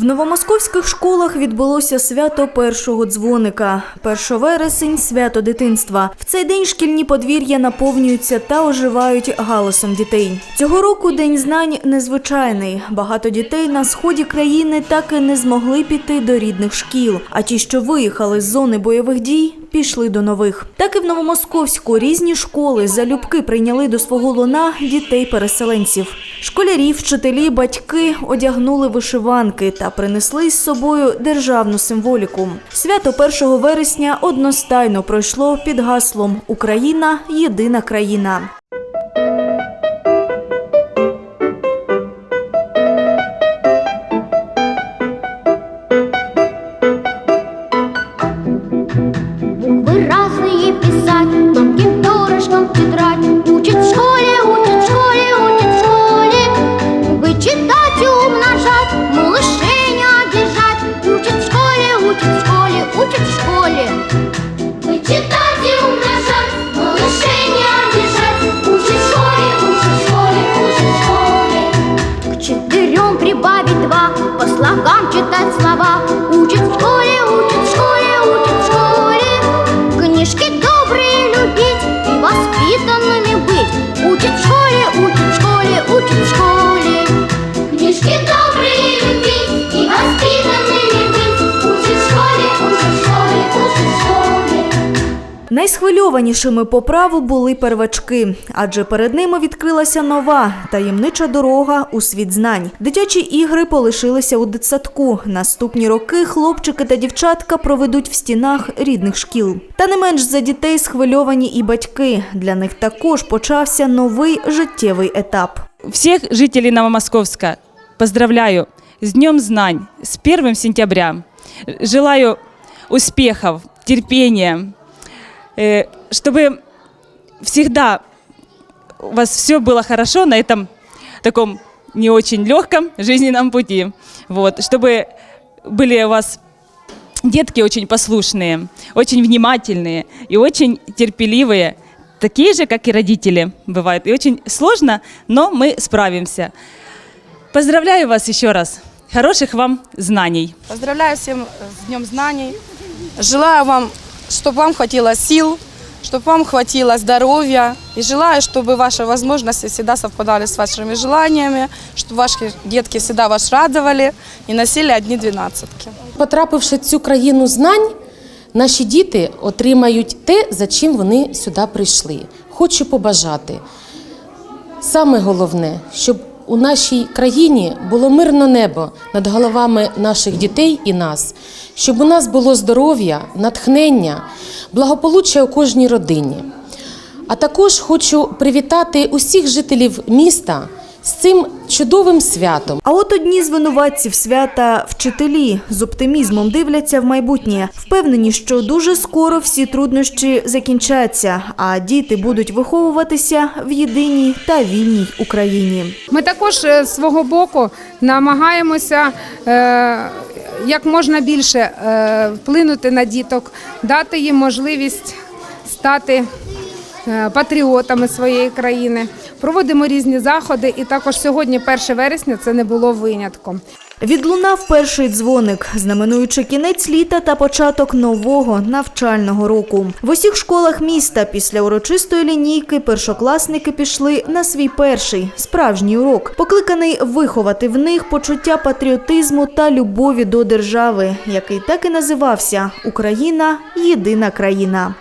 В новомосковських школах відбулося свято першого дзвоника. 1 вересень – свято дитинства. В цей день шкільні подвір'я наповнюються та оживають галасом дітей. Цього року День знань незвичайний. Багато дітей на сході країни так і не змогли піти до рідних шкіл. А ті, що виїхали з зони бойових дій, пішли до нових. Так і в Новомосковську різні школи залюбки прийняли до свого луна дітей-переселенців. Школярі, вчителі, батьки одягнули вишиванки та принесли з собою державну символіку. Свято 1 вересня одностайно пройшло під гаслом Україна єдина країна. По слогам Найсхвильованішими по праву були первачки, адже перед ними відкрилася нова таємнича дорога у світ знань. Дитячі ігри полишилися у дитсадку. Наступні роки хлопчики та дівчатка проведуть в стінах рідних шкіл. Та не менш за дітей схвильовані і батьки. Для них також почався новий життєвий етап. Всех жителей Новомосковска поздравляю с Днем Знань, с 1 сентября. Желаю успехов, терпения, э, чтобы всегда у вас все было хорошо на этом таком не очень легком жизненном пути. Вот, чтобы были у вас детки очень послушные, очень внимательные и очень терпеливые, такие же, как и родители бывают. И очень сложно, но мы справимся. Поздравляю вас еще раз. Хороших вам знаний. Поздравляю всем с Днем Знаний. Желаю вам, чтобы вам хватило сил, чтобы вам хватило здоровья. И желаю, чтобы ваши возможности всегда совпадали с вашими желаниями, чтобы ваши детки всегда вас радовали и носили одни двенадцатки. Потрапивши в цю країну знань, наші діти отримають те, за чим вони сюди прийшли. Хочу побажати. Саме головне, щоб у нашій країні було мирне небо над головами наших дітей і нас, щоб у нас було здоров'я, натхнення, благополуччя у кожній родині. А також хочу привітати усіх жителів міста з цим чудовим святом. А от одні з винуватців свята вчителі з оптимізмом дивляться в майбутнє, впевнені, що дуже скоро всі труднощі закінчаться, а діти будуть виховуватися в єдиній та вільній Україні. Ми також е, з свого боку намагаємося е, як можна більше е, вплинути на діток, дати їм можливість стати е, патріотами своєї країни. Проводимо різні заходи, і також сьогодні, 1 вересня, це не було винятком. Відлунав перший дзвоник, знаменуючи кінець літа та початок нового навчального року. В усіх школах міста після урочистої лінійки першокласники пішли на свій перший справжній урок, покликаний виховати в них почуття патріотизму та любові до держави, який так і називався Україна єдина країна.